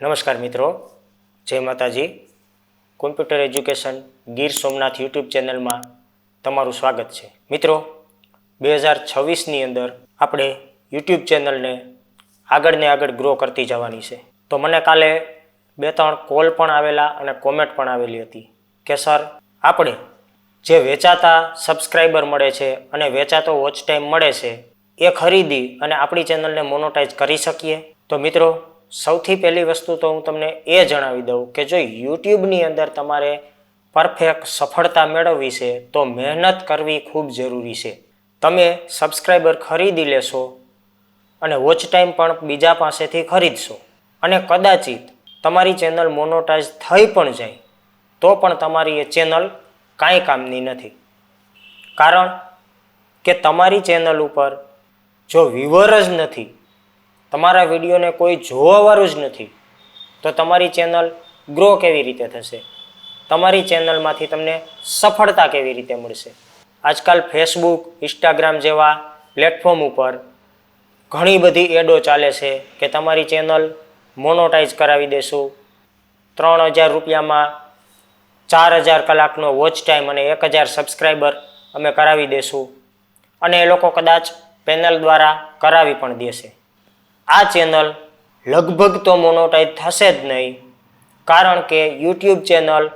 નમસ્કાર મિત્રો, જય માતાજી. Computer education Gir Somnath YouTube ચેનલમાં તમારું સ્વાગત છે. મિત્રો, બે હજાર છવ્વીસની અંદર આપણે યુટ્યુબ ચેનલને આગળ ને આગળ ગ્રો કરતી જવાની છે. તો મને કાલે બે ત્રણ કોલ પણ આવેલા અને કોમેન્ટ પણ આવેલી હતી કે સર આપણે જે વેચાતા સબસ્ક્રાઈબર મળે છે અને વેચાતો વોચ ટાઈમ મળે છે, એ ખરીદી અને આપણી ચેનલને મોનોટાઈઝ કરી શકીએ? તો મિત્રો સૌથી પહેલી વસ્તુ તો હું તમને એ જણાવી દઉં કે જો યુટ્યુબની અંદર તમારે પરફેક્ટ સફળતા મેળવવી છે, તો મહેનત કરવી ખૂબ જરૂરી છે. તમે સબસ્ક્રાઈબર ખરીદી લેશો અને વોચ ટાઈમ પણ બીજા પાસેથી ખરીદશો. અને કદાચિત તમારી ચેનલ મોનોટાઈઝ થઈ પણ જાય, તો પણ તમારી એ ચેનલ કાંઈ કામની નથી. કારણ કે તમારી ચેનલ ઉપર જો વ્યુઅર જ નથી તમારા વિડીયોને કોઈ જોવાવાળું જ નથી. તો તમારી ચેનલ ગ્રો કેવી રીતે થશે? તમારી ચેનલમાંથી તમને સફળતા કેવી રીતે મળશે? આજકાલ ફેસબુક ઇન્સ્ટાગ્રામ જેવા પ્લેટફોર્મ ઉપર ઘણી બધી એડો ચાલે છે કે તમારી ચેનલ મોનોટાઈઝ કરાવી દેશું. ત્રણ હજાર રૂપિયામાં ચાર હજાર કલાકનો વોચ ટાઈમ અને એક હજાર સબસ્ક્રાઈબર અમે કરાવી દેશું. અને એ લોકો કદાચ પેનલ દ્વારા કરાવી પણ દેશે. આ ચેનલ લગભગ તો મોનોટાઈઝ થશે જ નહીં, કારણ કે યુટ્યુબ ચેનલ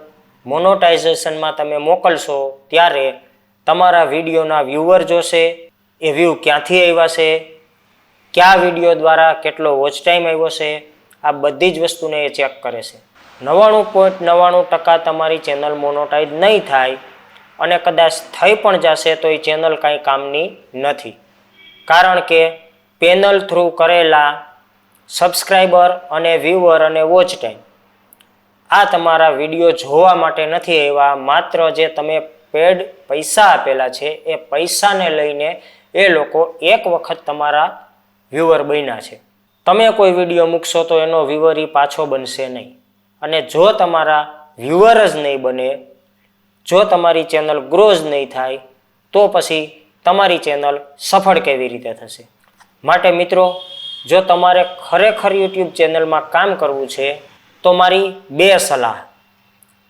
મોનોટાઇઝેશનમાં તમે મોકલશો ત્યારે તમારા વિડીયોના વ્યૂવર જોશે, એ વ્યૂ ક્યાંથી આવ્યા છે, કયા વીડિયો દ્વારા કેટલો વોચ ટાઈમ આવ્યો છે, આ બધી જ વસ્તુને એ ચેક કરે છે. નવ્વાણું પોઈન્ટ નવ્વાણું ટકા તમારી ચેનલ મોનોટાઈઝ નહીં થાય અને કદાચ થઈ પણ જશે તો એ ચેનલ કાંઈ કામની નથી. કારણ કે પેનલ થ્રુ કરેલા સબસ્ક્રાઈબર અને વ્યૂવર અને વોચ ટાઈમ. આ તમારા વીડિયો જોવા માટે નથી આવ્યા, માત્ર જે તમે પેડ પૈસા આપેલા છે એ પૈસાને લઈને એ લોકો એક વખત તમારા વ્યૂવર બન્યા છે. તમે કોઈ વીડિયો મૂકશો તો એનો વ્યૂવર ઈ પાછો બનશે નહીં. અને જો તમારા વ્યૂવર જ નહીં બને, જો તમારી ચેનલ ગ્રો જ નહીં થાય, તો પછી તમારી ચેનલ સફળ કેવી રીતે થશે? માટે મિત્રો, જો તમારે ખરેખર યુટ્યુબ ચેનલમાં કામ કરવું છે, તો મારી બે સલાહ.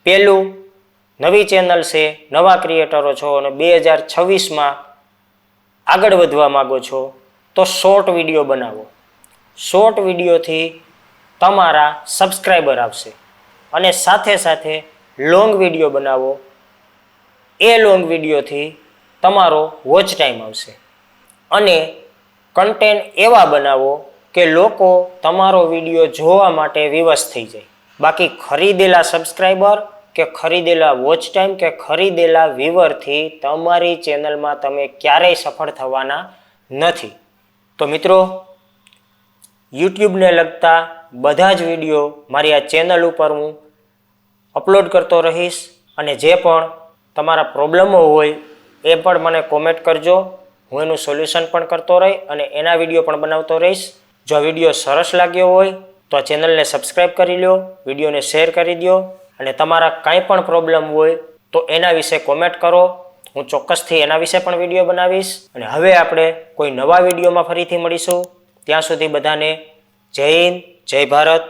પહેલું, નવી ચેનલ છે, નવા ક્રિએટરો છો અને બે હજાર છવ્વીસમાં આગળ વધવા માગો છો, તો શોર્ટ વીડિયો બનાવો. શોર્ટ વિડીયોથી તમારા સબસ્ક્રાઈબર આવશે અને સાથે સાથે લોંગ વીડિયો બનાવો. એ લોંગ વિડીયોથી તમારો વોચ ટાઈમ આવશે. અને કન્ટેન્ટ એવા બનાવો કે લોકો તમારો વીડિયો જોવા માટે વિવશ થઈ જાય. બાકી ખરીદેલા સબસ્ક્રાઈબર કે ખરીદેલા વોચ ટાઈમ કે ખરીદેલા વ્યુવરથી તમારી ચેનલમાં તમે ક્યારેય સફળ થવાના નથી. તો મિત્રો, યુટ્યુબને લગતા બધા જ વીડિયો મારી આ ચેનલ ઉપર હું અપલોડ કરતો રહીશ અને જે પણ તમારા પ્રોબ્લેમો હોય એ પણ મને કોમેન્ટ કરજો. હું એનું સોલ્યુશન પણ કરતો રહી અને એના વીડિયો પણ બનાવતો રહીશ. જો વીડિયો સરસ લાગ્યો હોય તો આ ચેનલને સબસ્ક્રાઈબ કરી લો વિડીયોને શેર કરી દો અને તમારા કાંઈ પણ પ્રોબ્લેમ હોય તો એના વિશે કોમેન્ટ કરો. હું ચોક્કસથી એના વિશે પણ વીડિયો બનાવીશ અને હવે આપણે કોઈ નવા વિડીયોમાં ફરીથી મળીશું. ત્યાં સુધી બધાને જય હિન્દ, જય ભારત.